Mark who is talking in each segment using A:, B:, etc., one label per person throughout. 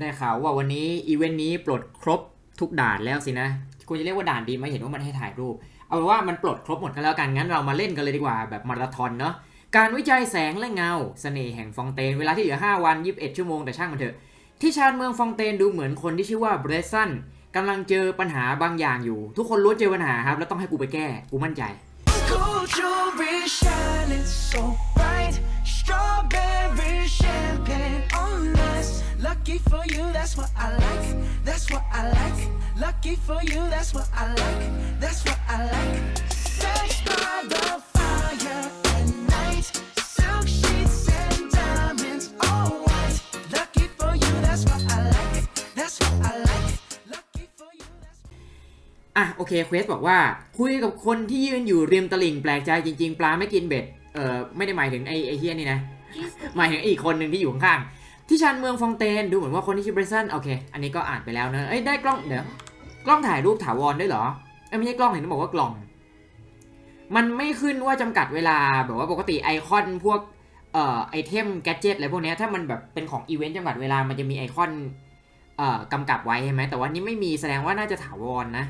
A: ได้ข่าวว่าวันนี้อีเวนต์นี้ปลดครบทุกด่านแล้วสินะควรจะเรียกว่าด่านดีไหมเห็นว่ามันให้ถ่ายรูป เอาเป็นว่ามันปลดครบหมดกันแล้วกัน งั้นเรามาเล่นกันเลยดีกว่าแบบมาราธอนเนาะ การวิจัยแสงและเงาเสน่ห์แห่งฟองเตน เวลาที่เหลือ 5 วัน 21 ชั่วโมงแต่ช่างมันเถอะ ที่ชานเมืองฟองเตนดูเหมือนคนที่ชื่อว่าเบรซันกำลังเจอปัญหาบางอย่างอยู่ ทุกคนล้เจอปัญหาครับ แล้วต้องให้กูไปแก้ กูมั่นใจ
B: Lucky for you, that's what I like. That's what I like. Lucky for you, that's what I like. That's what I like. Sex by the fire at night. Silk sheets and diamonds, all white. Lucky for you, that's what I like. That's what I like. Lucky for you, that's
A: อะโอเคเควสบอกว่า คุยกับคนที่ยืนอยู่ริมตลิ่งแปลกใจจริง ๆ ปลาไม่กินเบ็ด เออไม่ได้หมายถึงไอ้ไอ้เฮียนี่นะ หมายถึงอีกคนหนึ่งที่อยู่ข้างๆ ที่ชานเมืองฟองเตนดูเหมือนว่าคนที่ชื่อเบรซันโอเค อันนี้ก็อ่านไปแล้วเนอะเอ้ยได้กล้องเดี๋ยวกล้องถ่ายรูปถาวรด้วยเหรอเอ้ยไม่ใช่กล้องเห็นบอกว่ากล่อง มันไม่ขึ้นว่าจำกัดเวลาแบบว่าปกติไอคอนพวกเอ่อไอเทมแกจิตอะไรพวกนี้ถ้ามันแบบเป็นของอีเวนต์จำกัดเวลามันจะมีไอคอนเอ่อกำกับไว้ใช่ไหมแต่ว่านี้ไม่มีแสดงว่าน่าจะถาวรนะ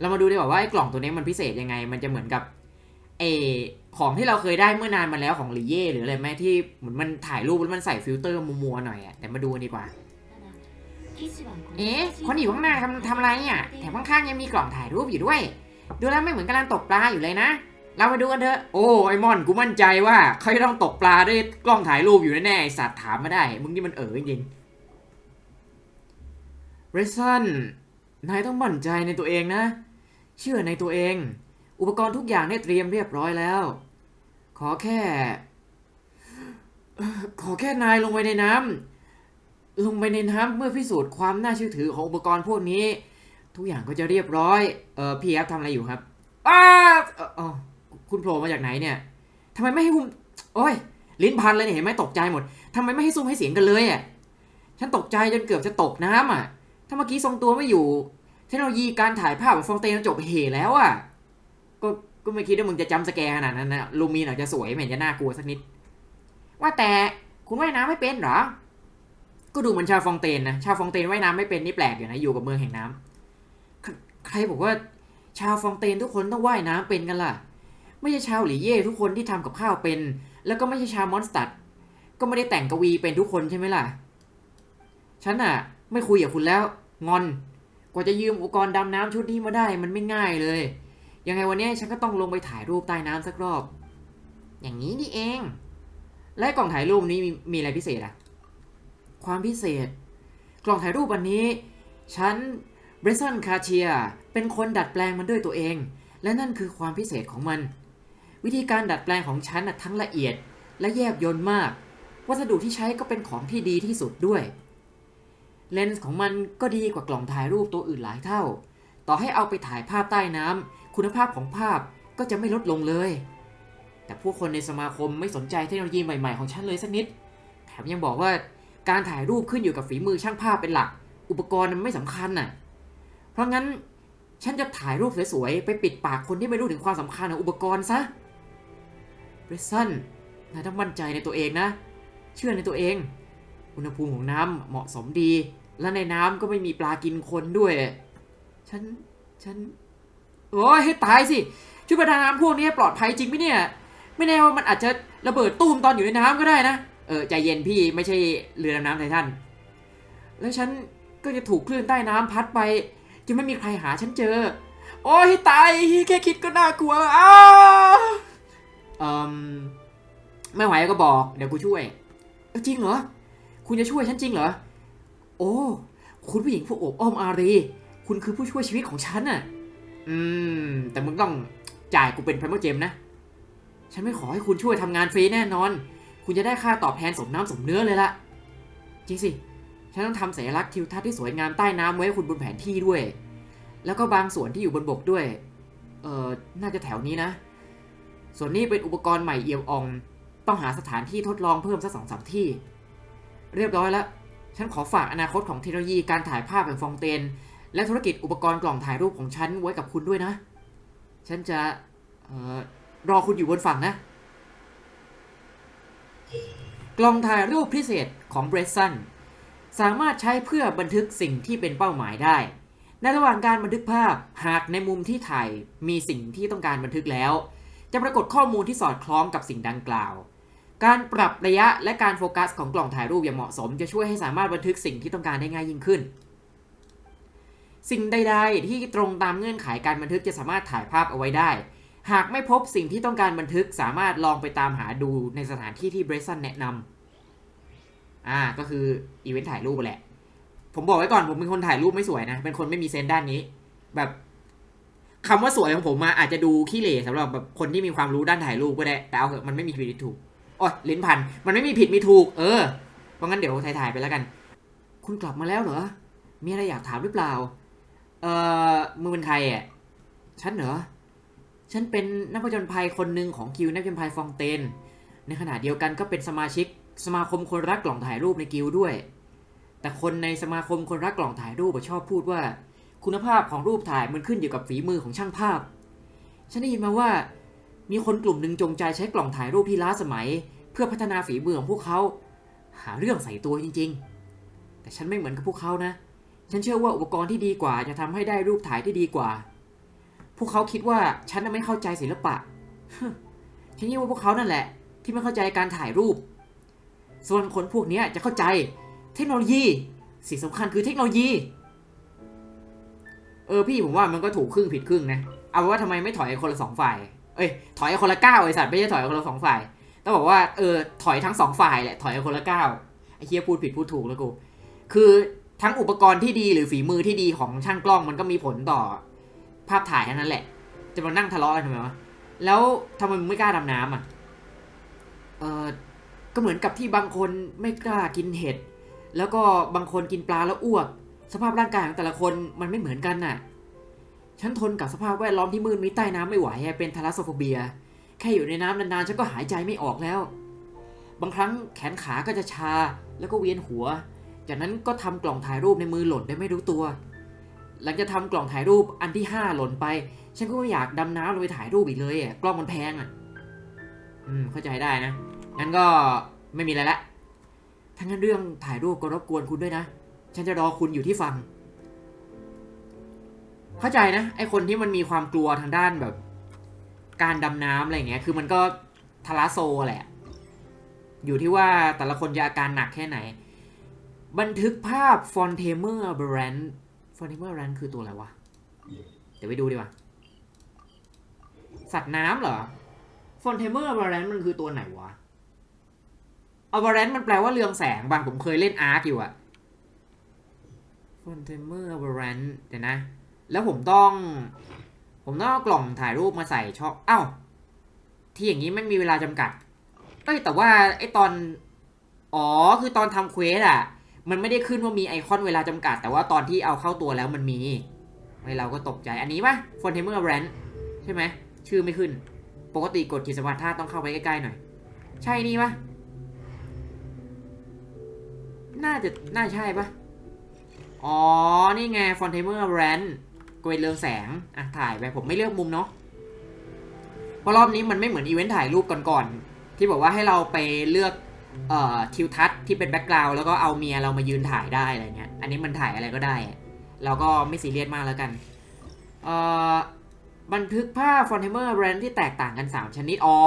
A: เรามาดูดีกว่าว่าไอ้กล่องตัวนี้มันพิเศษยังไง มันจะเหมือนกับเอ ของที่เราเคยได้เมื่อนานมาแล้วของลีเย่หรืออะไรไหมที่เหมือนมันถ่ายรูปแล้วมันใส่ฟิลเตอร์มัวๆหน่อยอะแต่มาดูกันดีกว่า เอ๊ะคนอยู่ข้างหน้าทำทำอะไรอะแถมข้างๆยังมีกล่องถ่ายรูปอยู่ด้วย ดูแล้วไม่เหมือนกำลังตกปลาอยู่เลยนะ เรามาดูกันเถอะ โอ้ไอมอนกูมั่นใจว่าเขาจะต้องตกปลาด้วยกล้องถ่ายรูปอยู่แน่ๆไอ้สัตว์ถามมาได้ มึงนี่มันเอ๋อจริงเรซันนายต้องมั่นใจในตัวเองนะ เชื่อในตัวเอง อุปกรณ์ทุกอย่างได้เตรียมเรียบร้อยแล้วข อแค่ ขอแค่นายลงไปในน้ำลงไปในน้ำเมื่อพิสูจน์ความน่าเชื่อถือของอุปกรณ์พวกนี้ ทุกอย่างก็จะเรียบร้อย เออพี่แอฟทำอะไรอยู่ครับอ้าเอ่ออ๋อคุณโผล่มาจากไหนเนี่ยทำไมไม่ให้คุณโอ้ย ลิ้นพันเลยเนี่ยเห็นไหมตกใจหมดทำไมไม่ให้ซูมให้เสียงกันเลยอะฉันตกใจจนเกือบจะตกน้ำอะ ถ้าเมื่อกี้ทรงตัวไม่อยู่ เทคโนโลยีการถ่ายภาพของฟองเตนจบเหแล้วอะ ก็ ก็ไม่คิดว่ามึงจะจำสแกร์ขนาดนั้นนะลูมีนอาจจะสวยไม่เห็นจะน่ากลัวสักนิด ว่าแต่คุณว่ายน้ำไม่เป็นเหรอ ก็ดูเหมือนชาวฟองเตนนะ ชาวฟองเตนว่ายน้ำไม่เป็นนี่แปลกอยู่นะ อยู่กับเมืองแห่งน้ำใครใครบอกว่าชาวฟองเตนทุกคนต้องว่ายน้ำเป็นกันล่ะ ไม่ใช่ชาวหลีเย่ทุกคนที่ทำกับข้าวเป็น แล้วก็ไม่ใช่ชาวมอนสตัด ก็ไม่ได้แต่งกวีเป็นทุกคนใช่ไหมล่ะ ฉันอะไม่คุยกับคุณแล้ว งอน กว่าจะยืมอุปกรณ์ดำน้ำชุดนี้มาได้มันไม่ง่ายเลย ยังไงวันนี้ฉันก็ต้องลงไปถ่ายรูปใต้น้ำสักรอบ อย่างนี้นี่เอง และกล่องถ่ายรูปนี้มีมีอะไรพิเศษอะความพิเศษ กล่องถ่ายรูปอันนี้ ฉันเบรซันคาเชียเป็นคนดัดแปลงมันด้วยตัวเอง และนั่นคือความพิเศษของมัน วิธีการดัดแปลงของฉันน่ะทั้งละเอียดและแยบยลมาก วัสดุที่ใช้ก็เป็นของที่ดีที่สุดด้วย เลนส์ของมันก็ดีกว่ากล่องถ่ายรูปตัวอื่นหลายเท่า ต่อให้เอาไปถ่ายภาพใต้น้ำ คุณภาพของภาพก็จะไม่ลดลงเลย แต่ผู้คนในสมาคมไม่สนใจเทคโนโลยีใหม่ๆของฉันเลยสักนิด แถมยังบอกว่าการถ่ายรูปขึ้นอยู่กับฝีมือช่างภาพเป็นหลัก อุปกรณ์มันไม่สำคัญน่ะ เพราะงั้นฉันจะถ่ายรูปสวยๆ ไปปิดปากคนที่ไม่รู้ถึงความสำคัญของอุปกรณ์ซะเบรซันนายต้องมั่นใจในตัวเองนะ เชื่อในตัวเอง อุณหภูมิของน้ำเหมาะสมดี และในน้ำก็ไม่มีปลากินคนด้วย ฉัน ฉัน โอ้ยให้ตายสิ ชุดประดาน้ำพวกนี้ปลอดภัยจริงไหมเนี่ย ไม่แน่ว่ามันอาจจะระเบิดตูมตอนอยู่ในน้ำก็ได้นะ เออใจเย็นพี่ไม่ใช่เรือดำน้ำไททัน แล้วฉันก็จะถูกคลื่นใต้น้ำพัดไป จะไม่มีใครหาฉันเจอ โอ้ยให้ตายแค่คิดก็น่ากลัวอ้าวเอ่มไม่ไหวก็บอก เดี๋ยวกูช่วย จริงเหรอ คุณจะช่วยฉันจริงเหรอ โอ้ คุณผู้หญิงผู้โอบอ้อมอารี คุณคือผู้ช่วยชีวิตของฉันน่ะ อืม แต่มึงต้องจ่ายกูเป็นพรีเมียร์เจมนะ ฉันไม่ขอให้คุณช่วยทำงานฟรีแน่นอน คุณจะได้ค่าตอบแทนสมน้ำสมเนื้อเลยละจริงสิ ฉันต้องทำสัญลักษณ์ทิวทัศน์ที่สวยงามใต้น้ำไว้ให้คุณบนแผนที่ด้วย แล้วก็บางส่วนที่อยู่บนบกด้วย เอ่อ น่าจะแถวนี้นะ ส่วนนี้เป็นอุปกรณ์ใหม่เอี่ยมอ่อง ต้องหาสถานที่ทดลองเพิ่มสักสองสามที่ เรียบร้อยแล้ว ฉันขอฝากอนาคตของเทคโนโลยีการถ่ายภาพแห่งฟองเตน และธุรกิจอุปกรณ์กล่องถ่ายรูปของฉันไว้กับคุณด้วยนะ ฉันจะออรอคุณอยู่บนฝั่งนะ กล่องถ่ายรูปพิเศษของเบรซันสามารถใช้เพื่อบันทึกสิ่งที่เป็นเป้าหมายได้ ในระหว่างการบันทึกภาพหากในมุมที่ถ่ายมีสิ่งที่ต้องการบันทึกแล้ว จะปรากฏข้อมูลที่สอดคล้องกับสิ่งดังกล่าว การปรับระยะและการโฟกัสของกล่องถ่ายรูปอย่างเหมาะสม จะช่วยให้สามารถบันทึกสิ่งที่ต้องการได้ง่ายยิ่งขึ้น สิ่งใด ๆ ที่ตรงตามเงื่อนไขการบันทึกจะสามารถถ่ายภาพเอาไว้ได้ หากไม่พบสิ่งที่ต้องการบันทึกสามารถลองไปตามหาดูในสถานที่ที่เบรสันแนะนำอ่าก็คืออีเวนต์ถ่ายรูปแหละ ผมบอกไว้ก่อนผมเป็นคนถ่ายรูปไม่สวยนะ เป็นคนไม่มีเซนด้านนี้ แบบคำว่าสวยของผมมาอาจจะดูขี้เหร่สำหรับแบบคนที่มีความรู้ด้านถ่ายรูปก็ได้ แต่เอาเถอะมันไม่มีผิดมีถูกโอ้ยลิ้นพันมันไม่มีผิดมีถูก เออเพราะงั้นเดี๋ยวถ่ายๆไปแล้วกัน คุณกลับมาแล้วเหรอมีอะไรอยากถามหรือเปล่า เอ่อมึงเป็นใครอะฉันเหรอ ฉันเป็นนักผจญภัยคนหนึ่งของกิลนักผจญภัยฟองเตน ในขณะเดียวกันก็เป็นสมาชิกสมาคมคนรักกล่องถ่ายรูปในกิลด้วย แต่คนในสมาคมคนรักกล่องถ่ายรูปชอบพูดว่า คุณภาพของรูปถ่ายมันขึ้นอยู่กับฝีมือของช่างภาพ ฉันได้ยินมาว่า มีคนกลุ่มหนึ่งจงใจใช้กล่องถ่ายรูปที่ล้าสมัย เพื่อพัฒนาฝีมือของพวกเขา หาเรื่องใส่ตัวจริง ๆ แต่ฉันไม่เหมือนกับพวกเขานะ ฉันเชื่อว่าอุปกรณ์ที่ดีกว่าจะทำให้ได้รูปถ่ายที่ดีกว่า พวกเขาคิดว่าฉันน่ะไม่เข้าใจศิลปะ ฉันคิดว่าพวกเขานั่นแหละ ที่ไม่เข้าใจการถ่ายรูป ส่วนคนพวกนี้จะเข้าใจเทคโนโลยี สิ่งสำคัญคือเทคโนโลยี เออพี่ผมว่ามันก็ถูกครึ่งผิดครึ่งนะ เอาว่าทำไมไม่ถอยคนละสองฝ่าย เอ้ยถอยคนละเก้าไอสัตว์ไม่ใช่ถอยคนละสองฝ่าย ต้องบอกว่าเออถอยทั้งสองฝ่ายแหละถอยคนละเก้าไอเฮียพูดผิดพูดถูกแล้วกู คือ ทั้งอุปกรณ์ที่ดีหรือฝีมือที่ดีของช่างกล้องมันก็มีผลต่อ ภาพถ่ายทั้งนั้นแหละ จะมานั่งทะเลาะกันทำไมวะแล้วทำไมมึงไม่กล้าดำน้ำอะเออก็เหมือนกับที่บางคนไม่กล้ากินเห็ด แล้วก็บางคนกินปลาแล้วอ้วก สภาพร่างกายของแต่ละคนมันไม่เหมือนกันน่ะ ฉันทนกับสภาพแวดล้อมที่มืดมิดใต้น้ำไม่ไหวเป็นทาลัสโซโฟเบีย แค่อยู่ในน้ำนานๆฉันก็หายใจไม่ออกแล้ว บางครั้งแขนขาก็จะชาแล้วก็เวียนหัว จากนั้นก็ทำกล่องถ่ายรูปในมือหล่นได้ไม่รู้ตัว หลังจากทำกล่องถ่ายรูปอันที่ห้าหล่นไป ฉันก็ไม่อยากดำน้ำลงไปถ่ายรูปอีกเลยอะกล้องมันแพงอะ อืมเข้าใจได้นะงั้นก็ไม่มีอะไรละทั้งนั้นเรื่องถ่ายรูปก็รบกวนคุณด้วยนะ ฉันจะรอคุณอยู่ที่ฟังเข้าใจนะไอคนที่มันมีความกลัวทางด้านแบบ การดำน้ำอะไรเงี้ย คือมันก็ทาราโซแหละ อยู่ที่ว่าแต่ละคนจะอาการหนักแค่ไหน บันทึกภาพฟอนเทเมอร์แบรนด์ฟอนเทเมอร์แบรนด์คือตัวอะไรวะ เดี๋ยวไปดูดีกว่า สัตว์น้ำเหรอฟอนเทเมอร์ a บรนด์มันคือตัวไหนวะอ b บรนมันแปลว่าเรืองแสงบางผมเคยเล่นอาร์คอยู่อะฟอนเทเมอร์ a บรนเดี๋ยวนะ แล้วผมต้อง ผมต้องเอากล่องถ่ายรูปมาใส่ช่องเอ้าที่อย่างนี้ไม่มีเวลาจำกัดเอ้ยแต่ว่าไอตอน อ๋อคือตอนทำเควสอะ มันไม่ได้ขึ้นว่ามีไอคอนเวลาจำกัด แต่ว่าตอนที่เอาเข้าตัวแล้วมันมีไอเราก็ตกใจอันนี้ปะฟอนเทมเมอร์ a บรนใช่ไหมชื่อไม่ขึ้น ปกติกดขีดสมาร์ท่าต้องเข้าไปใกล้ๆหน่อย ใช่นี่ปะน่าจะน่าใช่ปะอ๋อ นี่ไงฟอนเทมเมอร์แบรนด์กวยเรืองแสง อะ ถ่ายไปผมไม่เลือกมุมเนาะเพราะรอบนี้มันไม่เหมือนอีเวนต์ถ่ายรูปก่อนๆที่บอกว่าให้เราไปเลือก ทิวทัศน์ที่เป็นแบ็กกราวด์แล้วก็เอาเมียเรามายืนถ่ายได้อะไรเงี้ย อันนี้มันถ่ายอะไรก็ได้ เราก็ไม่ซีเรียสมากแล้วกันเอ่อบันทึกภาพฟอนเทเมอร์แบรนด์ที่แตกต่างกัน 3 ชนิด อ๋อ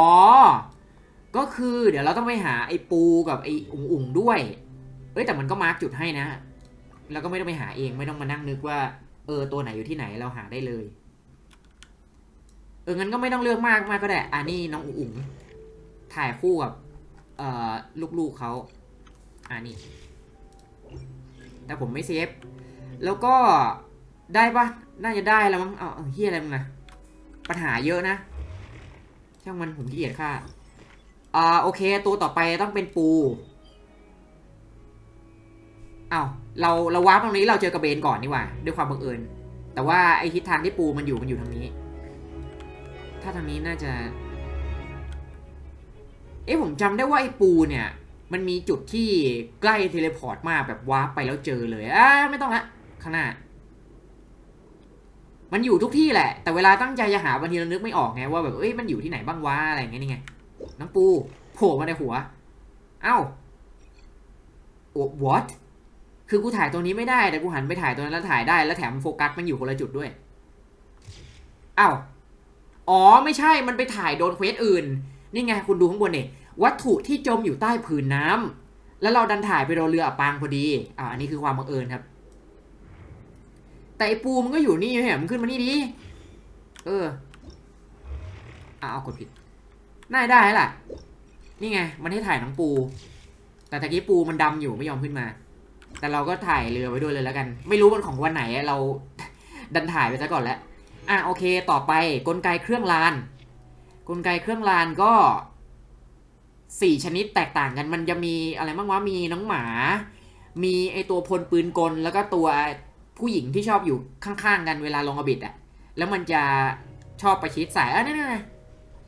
A: ก็คือเดี๋ยวเราต้องไปหาไอ้ปูกับไอ้อุ๋งอุ๋งด้วย เอ้ยแต่มันก็มาร์กจุดให้นะ แล้วก็ไม่ต้องไปหาเองไม่ต้องมานั่งนึกว่า เออตัวไหนอยู่ที่ไหนเราหาได้เลย เอองั้นก็ไม่ต้องเลือกมากมากก็ได้ อ่านี่น้องอุ๋งอุ๋งถ่ายคู่กับ ลูกๆเขาอ่านี่แต่ผมไม่เซฟ แล้วก็ได้ปะน่าจะได้แล้วมั้งเอาเอาเฮียอะไรมึงนะปัญหาเยอะนะ ช่างมันผมขี้เกียจค่าอ่าโอเค ตัวต่อไปต้องเป็นปูอ้าวเราเราวาร์ปตรงนี้เราเจอกระเบนก่อนนี่หว่า ด้วยความบังเอิญ แต่ว่าไอทิศทางที่ปูมันอยู่มันอยู่ทางนี้ ถ้าทางนี้น่าจะ เอ๊ะผมจำได้ว่าไอ้ปูเนี่ย มันมีจุดที่ใกล้เทเลพอร์ตมากแบบวาร์ปไปแล้วเจอเลยอ่าไม่ต้องละข้างหน้า มันอยู่ทุกที่แหละ แต่เวลาตั้งใจจะหาบางทีเรานึกไม่ออกไงว่าแบบเอ้ยมันอยู่ที่ไหนบ้างวะอะไรเงี้ยนี่ไงน้องปูโผล่มาในหัว เอ้า what คือกูถ่ายตรงนี้ไม่ได้แต่กูหันไปถ่ายตรงนั้นแล้วถ่ายได้แล้วแถมโฟกัสมันอยู่คนละจุดด้วย อ้าว อ๋อไม่ใช่ มันไปถ่ายโดนเควสอื่น นี่ไงคุณดูข้างบนเนี่ยวัตถุที่จมอยู่ใต้ผืนน้ำแล้วเราดันถ่ายไปโดนเรืออับปางพอดีอ่าอันนี้คือความบังเอิญครับ แต่ไอปูมันก็อยู่นี่แหมมันขึ้นมานี่ดิเอออ่าเอากดผิดน่าได้แล่ะนี่ไง มันให้ถ่ายน้องปู แต่ตะกี้ปูมันดำอยู่ไม่ยอมขึ้นมา แต่เราก็ถ่ายเรือไว้ด้วยเลยแล้วกัน ไม่รู้มันของวันไหนเราดันถ่ายไปซะก่อนแล้วอะโอเค ต่อไปกลไกเครื่องราน กลไกเครื่องรานก็สี่ชนิดแตกต่างกันมันจะมีอะไรบ้างวะมีน้องหมา มีไอตัวพลปืนกล แล้วก็ตัวผู้หญิงที่ชอบอยู่ข้างๆกันเวลาลงอบิดอะแล้วมันจะชอบประชิดสายเออเนี่ยเนี่ย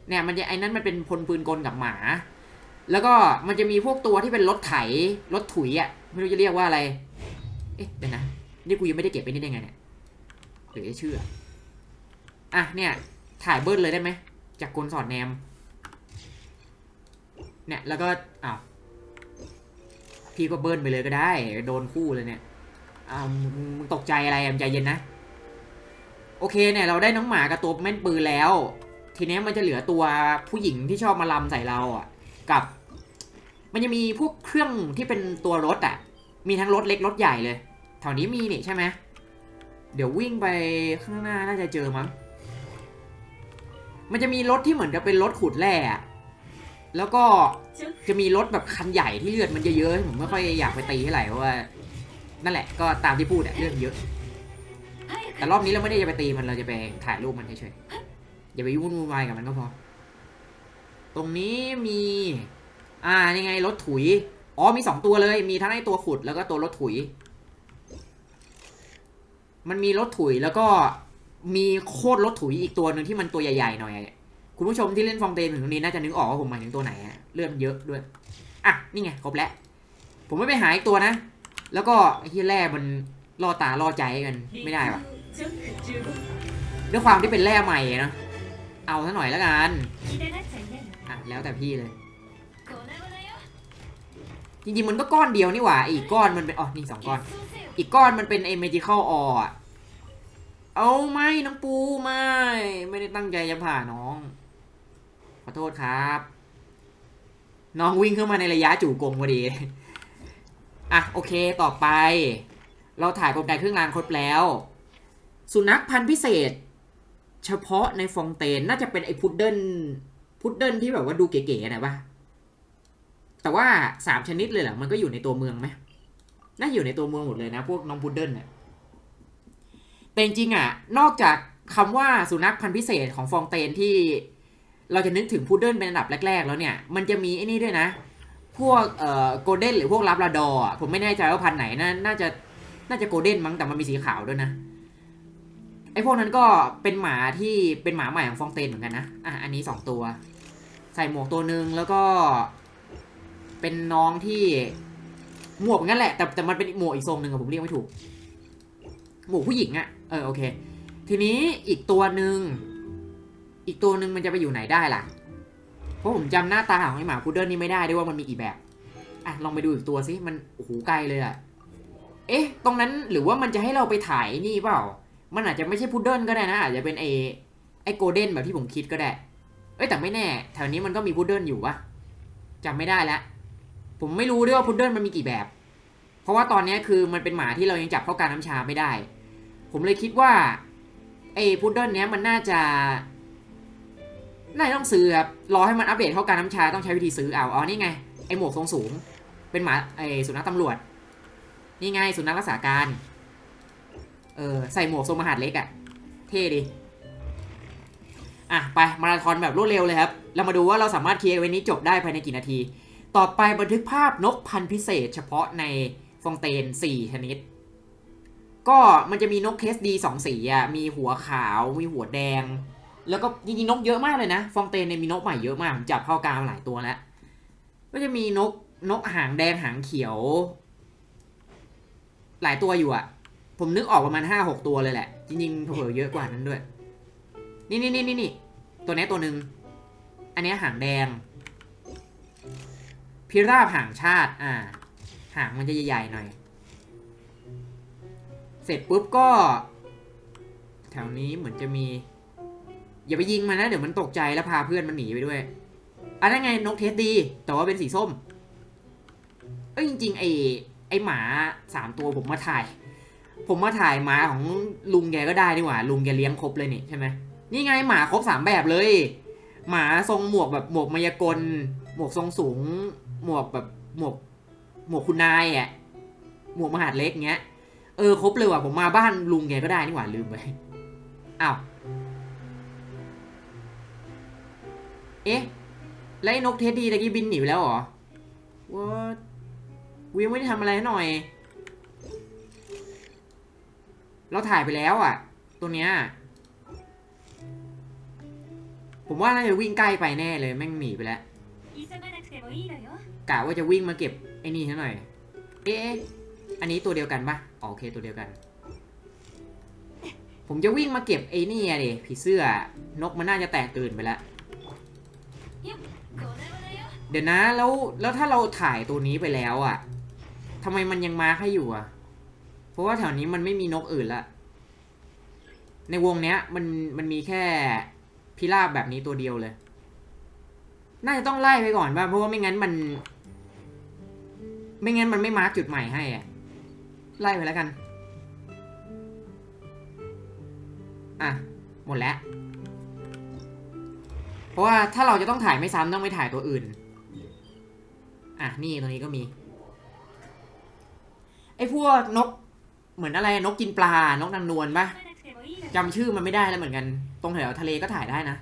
A: เนี่ยมันจะไอ้นั้นมันเป็นพลปืนกลกับหมา แล้วก็มันจะมีพวกตัวที่เป็นรถไถรถถุยอะไม่รู้จะเรียกว่าอะไร เอ๊ะเดี๋ยวนะนี่กูยังไม่ได้เก็บไปนี่ได้ไงเนี่ยหรือจะเชื่ออะเนี่ยถ่ายเบิ้ลเลยได้ไหม จากกลสอดแนม เนี่ย แล้วก็อ้าวพี่ก็เบิ้ลไปเลยก็ได้ โดนคู่เลยเนี่ยอ้าวมึงตกใจอะไรอะมึงใจเย็นนะ โอเคเนี่ย เราได้น้องหมากับตัวแม่นปืนแล้ว ทีนี้มันจะเหลือตัวผู้หญิงที่ชอบมาลำใส่เราอะ กับ มันจะมีพวกเครื่องที่เป็นตัวรถอะ มีทั้งรถเล็กรถใหญ่เลยแถวนี้มีนี่ใช่ไหมเดี๋ยววิ่งไปข้างหน้าน่าจะเจอมั้ง มันจะมีรถที่เหมือนกับเป็นรถขุดแร่อะแล้วก็จะมีรถแบบคันใหญ่ที่เลือดมันเยอะๆผมไม่ค่อยอยากไปตีเท่าไหร่เพราะว่า นั่นแหละก็ตามที่พูดอะเลือดเยอะ แต่รอบนี้เราไม่ได้จะไปตีมันเราจะไปถ่ายรูปมันเฉยๆอย่าไปยุ่งวุ่นวายกับมันก็พอ ตรงนี้มี อ่านี่ไงรถถุย อ๋อมีสองตัวเลย มีทั้งไอตัวขุดแล้วก็ตัวรถถุย มันมีรถถุยแล้วก็ มีโคตรรถถุยอีกตัวหนึ่งที่มันตัวใหญ่ๆหน่อย คุณผู้ชมที่เล่นฟองเตนถึงตรงนี้น่าจะนึกออกว่าผมหมายถึงตัวไหนอะเลือดมันเยอะด้วย อะ นี่ไงครบแล้ว ผมไม่ไปหาอีกตัวนะ แล้วก็ที่แร่มันล่อตาล่อใจกันไม่ได้ว่ะด้วยความที่เป็นแร่ใหม่นะเอาซะหน่อยแล้วกันอะแล้วแต่พี่เลยจริงๆมันก็ก้อนเดียวนี่หว่าอีกก้อนมันเป็นอ๋อนี่สองก้อน อีกก้อนมันเป็นไอ้ magical ore อะ เอาไม่น้องปูไม่ ไม่ได้ตั้งใจจะผ่าน้อง ขอโทษครับ น้องวิ่งเข้ามาในระยะจู่กงพอดี อะโอเคต่อไป เราถ่ายกลไกเครื่องรางครบแล้ว สุนัขพันธุ์พิเศษ เฉพาะในฟองเตนน่าจะเป็นไอ้พุดเดิลพุดเดิลที่แบบว่าดูเก๋ๆนะปะแต่ว่าสามชนิดเลยเหรอมันก็อยู่ในตัวเมืองไหมน่าอยู่ในตัวเมืองหมดเลยนะ พวกน้องพุดเดิ้ลเนี่ย แต่จริงๆอะ นอกจากคำว่าสุนัขพันธุ์พิเศษของฟองเตนที่ เราจะนึกถึงพุดเดิ้ลเป็นอันดับแรก ๆ แล้วเนี่ย มันจะมีไอ้นี่ด้วยนะ พวกเอ่อโกลเด้นหรือพวกลาบราดอร์ผมไม่แน่ใจว่าพันธุ์ไหนน่าน่าจะน่าจะโกลเด้นมั้งแต่มันมีสีขาวด้วยนะไอ้พวกนั้นก็เป็นหมาที่เป็นหมาใหม่ของฟองเตนเหมือนกันนะอะอันนี้สองตัว ใส่หมวกตัวหนึ่งแล้วก็ เป็นน้องที่หมวกงั้นแหละ แต่แต่มันเป็นหมวกอีกทรงหนึ่งอะผมเรียกไม่ถูกหมวกผู้หญิงอะ เออโอเค ทีนี้อีกตัวหนึ่งอีกตัวหนึ่งมันจะไปอยู่ไหนได้ล่ะ เพราะผมจำหน้าตาของไอหมาพุดเดิ้ลนี่ไม่ได้ด้วยว่ามันมีกี่แบบ อะลองไปดูอีกตัวสิมันโอ้โหไกลเลยอะเอ๊ะ ตรงนั้นหรือว่ามันจะให้เราไปถ่ายนี่เปล่า มันอาจจะไม่ใช่พุดเดิ้ลก็ได้นะ อาจจะเป็นไอไอโกลเด้นแบบที่ผมคิดก็ได้ เอ้ยแต่ไม่แน่ แถวนี้มันก็มีพุดเดิ้ลอยู่วะจำไม่ได้แล้วผมไม่รู้ด้วยว่าพุดเดิ้ลมันมีกี่แบบ เพราะว่าตอนนี้คือมันเป็นหมาที่เรายังจับเข้าการน้ำชาไม่ได้ ผมเลยคิดว่าไอ้พุดเดิ้ลเนี้ยมันน่าจะน่าจะต้องซื้อครับรอให้มันอัปเดตเข้าการน้ำชาต้องใช้วิธีซื้อเอาเอานี่ไงไอ้หมวกทรงสูง เป็นหมาไอ้สุนัขตำรวจ นี่ไงสุนัขรักษาการ เออใส่หมวกทรงมหาดเล็กอะเท่ดีอะไปมาราธอนแบบรวดเร็วเลยครับ เรามาดูว่าเราสามารถเคลียร์เวนนี้จบได้ภายในกี่นาที ต่อไปบันทึกภาพนกพันธุ์พิเศษ เฉพาะในฟองเตน4ชนิด ก็มันจะมีนกเคสดีสองสีอะมีหัวขาวมีหัวแดง แล้วก็จริงๆนกเยอะมากเลยนะฟองเตนเนี่ยมีนกใหม่เยอะมากผมจับเข้ากลางมหลายตัวแล้วก็จะมีนกนกหางแดงหางเขียว หลายตัวอยู่อะ ผมนึกออกประมาณห้าหกตัวเลยแหละ จริงๆเผลอเยอะกว่านั้นด้วย นี่นี่นี่นี่นี่ตัวนี้ตัวหนึ่งอันนี้หางแดง พิราบหางชาติ อ่า หางมันจะใหญ่ๆหน่อย สร็จปุ๊บก็ แถวนี้เหมือนจะมี อย่าไปยิงมันนะ เดี๋ยวมันตกใจแล้วพาเพื่อนมันหนีไปด้วยอันนั้นไงนกเทสดี แต่ว่าเป็นสีส้ม เอ้ยจริงๆไอไอหมาสามตัวผมมาถ่าย ผมมาถ่ายหมาของลุงแกก็ได้นี่หว่า ลุงแกเลี้ยงครบเลยนี่ใช่ไหมนี่ไงหมาครบสามแบบเลย หมาทรงหมวกแบบหมวกมายากล หมวกทรงสูง หมวกแบบหมวกหมวกคุณนายอะหมวกมหาดเล็กเงี้ย เออครบเลยว่ะผมมาบ้านลุงแกก็ได้นี่หว่าลืมไปอ้าวเอ๊ะแล้วไอ้นกเทดดี้ตะกี้บินหนีไปแล้วเหรอว่าวิวไม่ได้ทำอะไรหน่อย เราถ่ายไปแล้วอะ ตัวเนี้ยผมว่าน่าจะวิ่งใกล้ไปแน่เลยแม่งหนีไปแล้วกะว่าจะวิ่งมาเก็บไอ้นี่ซะหน่อย เอ๊ะอันนี้ตัวเดียวกันปะ โอเคตัวเดียวกัน ผมจะวิ่งมาเก็บไอ้นี่ดิผีเสื้อนกมันน่าจะแตกตื่นไปแล้วเดี๋ยวนะแล้วแล้วถ้าเราถ่ายตัวนี้ไปแล้วอะ่ะทำไมมันยังมาให้อยู่อะ เพราะว่าแถวนี้มันไม่มีนกอื่นละในวงเนี้ยมันมันมีแค่พิราบแบบนี้ตัวเดียวเลย น่าจะต้องไล่ไปก่อนว่าเพราะว่าไม่งั้นมัน ไม่งั้นมันไม่มาร์กจุดใหม่ให้อะ ไล่ไปแล้วกัน อะ หมดแล้ว เพราะว่าถ้าเราจะต้องถ่ายไม่ซ้ำต้องไปถ่ายตัวอื่น อะ นี่ตรงนี้ก็มี ไอ้พวกนก เหมือนอะไรนกกินปลา นกนางนวลปะจำชื่อมันไม่ได้แล้วเหมือนกัน ตรงแถวทะเลก็ถ่ายได้นะ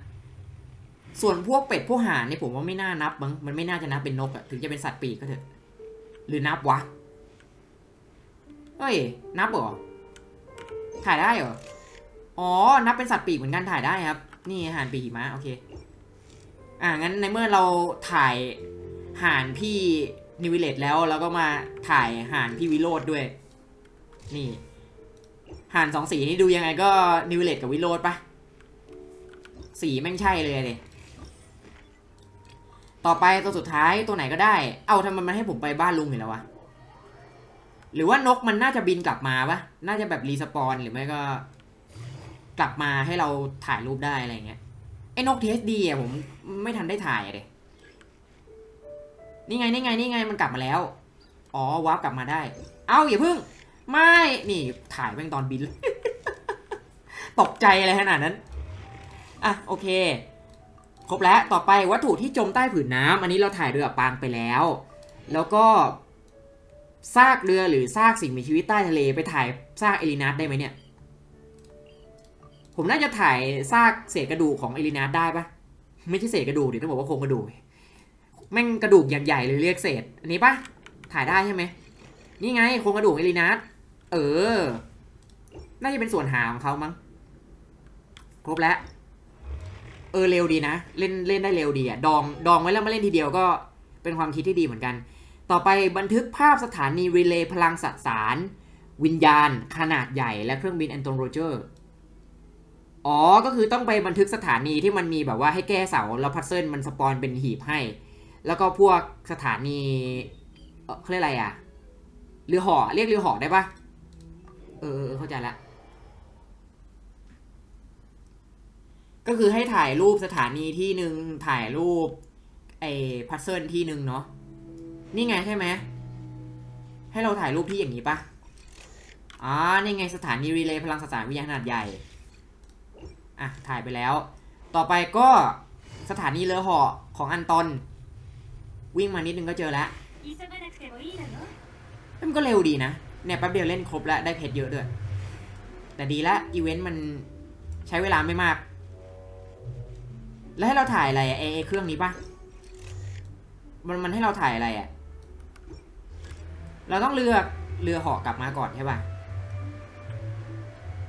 A: ส่วนพวกเป็ดพวกห่านเนี่ยผมว่าไม่น่านับมั้ง มันไม่น่าจะนับเป็นนกอะถึงจะเป็นสัตว์ปีกก็เถอะ หรือนับวะ เฮ้ย นับเหรอ ถ่ายได้เหรอ อ๋อ นับเป็นสัตว์ปีกเหมือนกันถ่ายได้ครับ นี่ห่านปีกหิมะโอเค อ่างั้นในเมื่อเราถ่ายห่านพี่นิวิเลตแล้วเราก็มาถ่ายห่านพี่วิโรดด้วย นี่ห่านสองสีนี่ดูยังไงก็นิวิเลตกับวิโรดปะสีแม่งใช่เลยเลยต่อไปตัวสุดท้ายตัวไหนก็ได้ เอาทำไมมันให้ผมไปบ้านลุงเห็นแล้ววะ หรือว่านกมันน่าจะบินกลับมาปะน่าจะแบบรีสปอนหรือไม่ก็ กลับมาให้เราถ่ายรูปได้อะไรเงี้ย ไอ้นกเทสดีอะผมไม่ทันได้ถ่ายเลยนี่ไงนี่ไงนี่ไงมันกลับมาแล้ว อ๋อวาร์ปกลับมาได้ เอ้าอย่าเพิ่ง ไม่ นี่ถ่ายแม่งตอนบินเลยตกใจอะไรขนาดนั้น อะโอเค ครบแล้ว ต่อไปวัตถุที่จมใต้ผืนน้ำอันนี้เราถ่ายเรือปางไปแล้ว แล้วก็ ซากเรือหรือซากสิ่งมีชีวิตใต้ทะเลไปถ่ายซากเอลินัสได้ไหมเนี่ย ผมน่าจะถ่ายซากเศษกระดูกของเอลินัสได้ปะไม่ใช่เศษกระดูกเดิต้องบอกว่าโครงกระดูกแม่งกระดูกอย่างใหญ่เลยเรียกเศษ อันนี้ปะถ่ายได้ใช่ไหมนี่ไงโครงกระดูกเอลินัสเออ น่าจะเป็นส่วนหางของเขามั้ง ครบแล้ว เออเร็วดีนะ เล่นเล่นได้เร็วดีอะดองดองไว้แล้วมาเล่นทีเดียวก็เป็นความคิดที่ดีเหมือนกัน ต่อไปบันทึกภาพสถานีรีเลย์พลังสสาร วิญญาณ ขนาดใหญ่และเครื่องบินแอนโตนโรเจอร์ อ๋อ ก็คือต้องไปบันทึกสถานีที่มันมีแบบว่าให้แก้เสาแล้วพัซเซิลมันสปอนเป็นหีบให้ แล้วก็พวกสถานีเขาเรียกอะไรอะเรือห่อเรียกเรือห่อได้ปะเออเออเออเข้าใจละก็คือให้ถ่ายรูปสถานีที่หนึ่งถ่ายรูปไอ้พัซเซิลที่หนึ่งเนาะ นี่ไงใช่ไหม ให้เราถ่ายรูปพี่อย่างนี้ปะอ๋อ นี่ไงสถานีรีเลย์พลังสสารวิทยาขนาดใหญ่ อะ ถ่ายไปแล้ว ต่อไปก็สถานีเรือหาะของอันตนวิ่งมานิดนึงก็เจอแล้วมันก็เร็วดีนะ เนี่ยแป๊บเดียวเล่นครบแล้ว ได้เพชรเยอะด้วย แต่ดีละอีเวนต์มันใช้เวลาไม่มาก แล้วให้เราถ่ายอะไรอเอเครื่องนี้ปะมันมันให้เราถ่ายอะไรอะ เราต้องเลือกเรือเหาะกลับมาก่อนใช่ป่ะ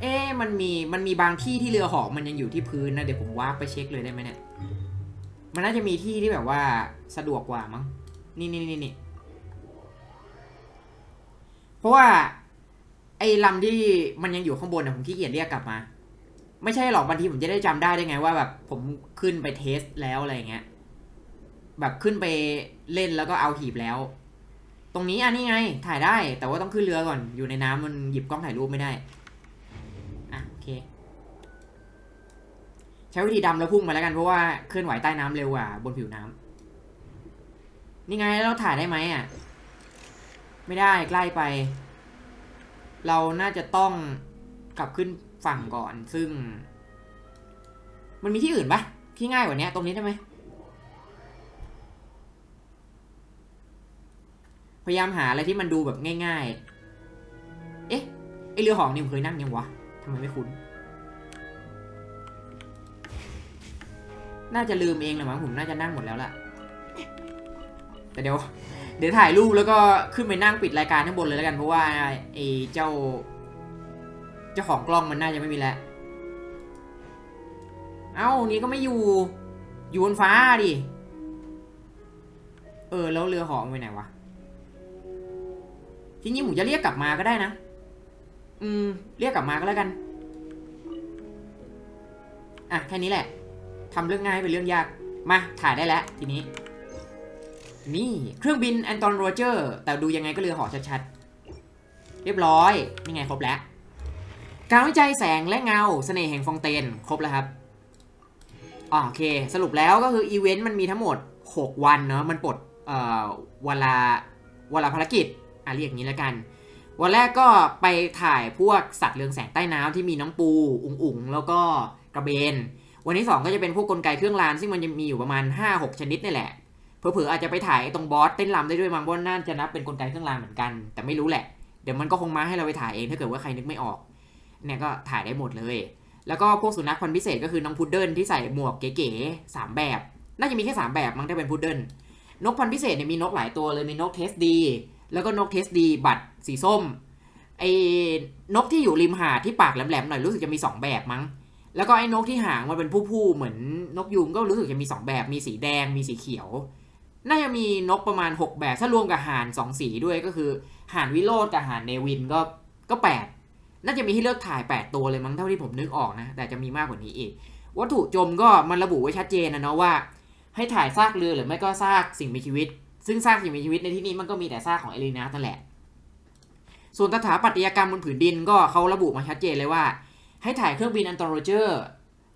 A: เอ๊มันมีมันมีบางที่ที่เรือเหาะมันยังอยู่ที่พื้นนะเดี๋ยวผมวาร์ปไปเช็คเลยได้ไหมเนี่ย มันน่าจะมีที่ที่แบบว่าสะดวกกว่ามั้ง นี่นี่นี่นี่เพราะว่าไอ้ลำที่มันยังอยู่ข้างบนเนี่ยผมขี้เกียจเรียกกลับมา ไม่ใช่หรอกบางทีผมจะได้จำได้ได้ไงว่าแบบผมขึ้นไปเทสแล้วอะไรเงี้ย แบบขึ้นไปเล่นแล้วก็เอาหีบแล้ว รงนี้อันนี้ไง ถ่ายได้ แต่ว่าต้องขึ้นเรือก่อน อยู่ในน้ำมันหยิบกล้องถ่ายรูปไม่ได้ อะโอเค ใช้วิธีดำแล้วพุ่งมาแล้วกันเพราะว่าเคลื่อนไหวใต้น้ำเร็วกว่าบนผิวน้ำนี่ไงเราถ่ายได้ไหมอะ ไม่ได้ใกล้ไป เราน่าจะต้องกลับขึ้นฝั่งก่อน ซึ่ง มันมีที่อื่นปะที่ง่ายกว่านี้ตรงนี้ได้ไหม พยายามหาอะไรที่มันดูแบบง่าย ๆ เอ๊ะไอเรือหองนี่ผมเคยนั่งยังวะทำไมไม่คุ้น น่าจะลืมเองแหละมั้งผมน่าจะนั่งหมดแล้วล่ะ แต่เดี๋ยว เดี๋ยวถ่ายรูปแล้วก็ขึ้นไปนั่งปิดรายการข้างบนเลยแล้วกันเพราะว่าไอ้เจ้า เจ้าของกล้องมันน่าจะไม่มีแล้ว เอ้านี่ก็ไม่อยู่ อยู่บนฟ้าดิ เออแล้วเรือหอมไปไหนวะ ทีนี้ผมจะเรียกกลับมาก็ได้นะ อืม เรียกกลับมาก็แล้วกัน อะ แค่นี้แหละทำเรื่องง่ายให้เป็นเรื่องยาก มา ถ่ายได้แล้ว ทีนี้ นี่เครื่องบินแอนตอนโรเจอร์ แต่ดูยังไงก็เรือหอชัดๆ เรียบร้อย นี่ไงครบแล้ว การวิจัยแสงและเงาเสน่ห์แห่งฟองเตน ครบแล้วครับอ่าโอเค สรุปแล้วก็คืออีเวนต์มันมีทั้งหมด 6 วันเนาะ มันปลดเอ่อวันละวันละภารกิจ อะเรียกอย่างนี้แล้วกัน วันแรกก็ไปถ่ายพวกสัตว์เรืองแสงใต้น้ำที่มีน้องปู อุ๋งอุ๋งแล้วก็กระเบน วันที่ 2 ก็จะเป็นพวกกลไกเครื่องรานซึ่งมันจะมีอยู่ประมาณ 5-6 ชนิดนี่แหละเผลอๆอาจจะไปถ่ายตรงบอสเต้นรำได้ด้วยมั้งเพราะน่าจะนับเป็นกลไกเครื่องรางเหมือนกัน แต่ไม่รู้แหละ เดี๋ยวมันก็คงมาให้เราไปถ่ายเองถ้าเกิดว่าใครนึกไม่ออกเนี่ยก็ถ่ายได้หมดเลย แล้วก็พวกสุนัขพันธุ์พิเศษก็คือน้องพุดเดิ้ลที่ใส่หมวกเก๋ๆสามแบบ น่าจะมีแค่สามแบบมั้งถ้าเป็นพุดเดิ้ลนกพันธุ์พิเศษเนี่ยมีนกหลายตัวเลยมีนกเทสดี แล้วก็นกเทสดีบัตรสีส้มไอ้นกที่อยู่ริมหาดที่ปากแหลมๆหน่อยรู้สึกจะมีสองแบบมั้ง แล้วก็ไอ้นกที่หางมันเป็นผู้ๆเหมือนนกยูงก็รู้สึกจะมีสองแบบ มีสีแดงมีสีเขียว น่าจะมีนกประมาณ 6 แบบถ้ารวมกับห่านสองสีด้วยก็คือห่านวิโรดกับห่านเนวินก็ก็แปดน่าจะมีให้เลือกถ่าย 8 ตัวเลยมั้งเท่าที่ผมนึกออกนะ แต่จะมีมากกว่านี้อีก วัตถุจมก็มันระบุไว้ชัดเจนนะเนาะว่า ให้ถ่ายซากเรือหรือไม่ก็ซากสิ่งมีชีวิต ซึ่งซากสิ่งมีชีวิตในที่นี้มันก็มีแต่ซากของเอลินานั่นแหละ ส่วนสถาปัตยกรรมบนผืนดินก็เขาระบุมาชัดเจนเลยว่า ให้ถ่ายเครื่องบินอันตรโรเจอร์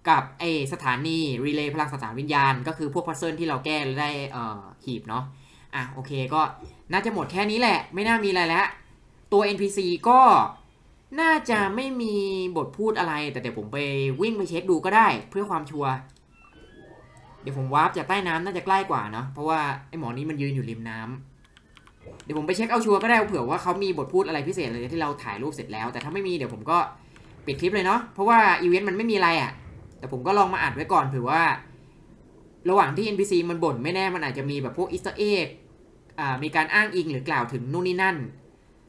A: กับไอสถานีรีเลย์พลังสถานวิญญาณ ก็คือพวกพัซเซิลที่เราแก้ได้เอ่อหีบเนาะอะโอเคก็น่าจะหมดแค่นี้แหละ ไม่น่ามีอะไรแล้ว ตัว NPC ก็น่าจะไม่มีบทพูดอะไร แต่เดี๋ยวผมไปวิ่งไปเช็คดูก็ได้เพื่อความชัวร์ เดี๋ยวผมวาร์ปจากใต้น้ำน่าจะใกล้กว่าเนาะเพราะว่าไอหมอนี้มันยืนอยู่ริมน้ำเดี๋ยวผมไปเช็คเอาชัวร์ก็ได้เผื่อว่าเขามีบทพูดอะไรพิเศษเลยที่เราถ่ายรูปเสร็จแล้ว แต่ถ้าไม่มีเดี๋ยวผมก็ปิดคลิปเลยเนาะเพราะว่าอีเวนต์มันไม่มีอะไรอะ่ะ แต่ผมก็ลองมาอัดไว้ก่อนเผื่อว่า ระหว่างที่ NPC มันบ่นไม่แน่มันอาจจะมีแบบพวกอิสต์เอ็กอ่ามีการอ้างอิงหรือกล่าวถึงนู่นนี่นั่น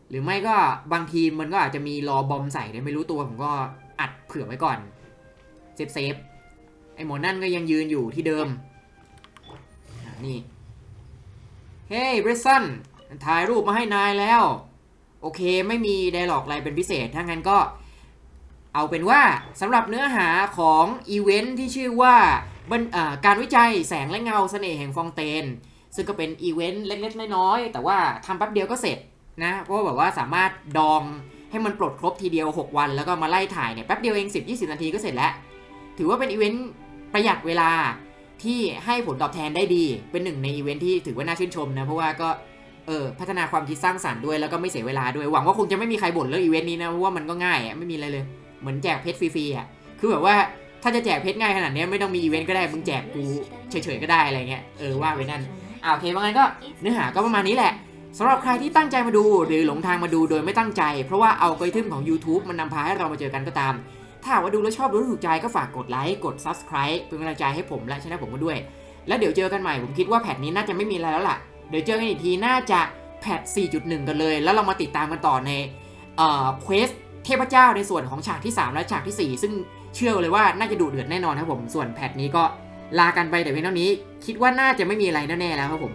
A: หรือไม่ก็บางทีมันก็อาจจะมีรอบอมใส่เนี่ยไม่รู้ตัวผมก็อัดเผื่อไว้ก่อนเซฟเซฟ หมอนั่นก็ยังยืนอยู่ที่เดิม นี่ เฮ้ยบริสันถ่ายรูปมาให้นายแล้ว โอเคไม่มีไดร์ล็อกอะไรเป็นพิเศษ ถ้างั้นก็เอาเป็นว่าสำหรับเนื้อหาของอีเวนท์ที่ชื่อว่าการวิจัยแสงและเงาเสน่ห์แห่งฟองเตน ซึ่งก็เป็นอีเวนต์เล็กๆ น้อยๆ แต่ว่าทำแป๊บเดียวก็เสร็จนะเพราะว่าแบบว่าสามารถดองให้มันปลดครบทีเดียว 6 วัน แล้วก็มาไล่ถ่ายเนี่ยแป๊บเดียวเอง 10-20 นาทีก็เสร็จแล้ว ถือว่าเป็นอีเวนต์ ประหยัดเวลาที่ให้ผลตอบแทนได้ดี เป็นหนึ่งในอีเวนท์ที่ถือว่าน่าชื่นชมนะเพราะว่าก็เออพัฒนาความคิดสร้างสรรค์ด้วยแล้วก็ไม่เสียเวลาด้วยหวังว่าคงจะไม่มีใครบ่นเรื่องอีเวนต์นี้นะเพราะว่ามันก็ง่ายอะไม่มีอะไรเลย เหมือนแจกเพชรฟรีๆอะคือแบบว่าถ้าจะแจกเพชรง่ายขนาดนี้ไม่ต้องมีอีเวนต์ก็ได้มึงแจกกูเฉยๆก็ได้อะไรเงี้ยเออว่าไปนั่นอ่าโอเคว่างั้นก็เนื้อหาก็ประมาณนี้แหละสำหรับใครที่ตั้งใจมาดูหรือหลงทางมาดูโดยไม่ตั้งใจ เพราะว่าเอากริทึมของ YouTube มันนำพาให้เรามาเจอกันก็ตาม ถ้าว่าดูแล้วชอบดูถูกใจก็ฝากกดไลค์กด Subscribe เป็นกำลังใจให้ผมและช่องผมมาด้วย แล้วเดี๋ยวเจอกันใหม่ผมคิดว่าแพทนี้น่าจะไม่มีอะไรแล้วล่ะ เดี๋ยวเจอกันอีกทีน่าจะแพท 4.1 กันเลย แล้วเรามาติดตามกันต่อในเอ่อเควสเทพเจ้าในส่วนของฉากที่ 3 และฉากทีสี่4 ซึ่งเชื่อเลยว่าน่าจะดุเดือดแน่นอนครับผมส่วนแพทนี้ก็ลากันไปแต่เพียงเท่านี้ คิดว่าน่าจะไม่มีอะไรแน่ๆแล้วครับผม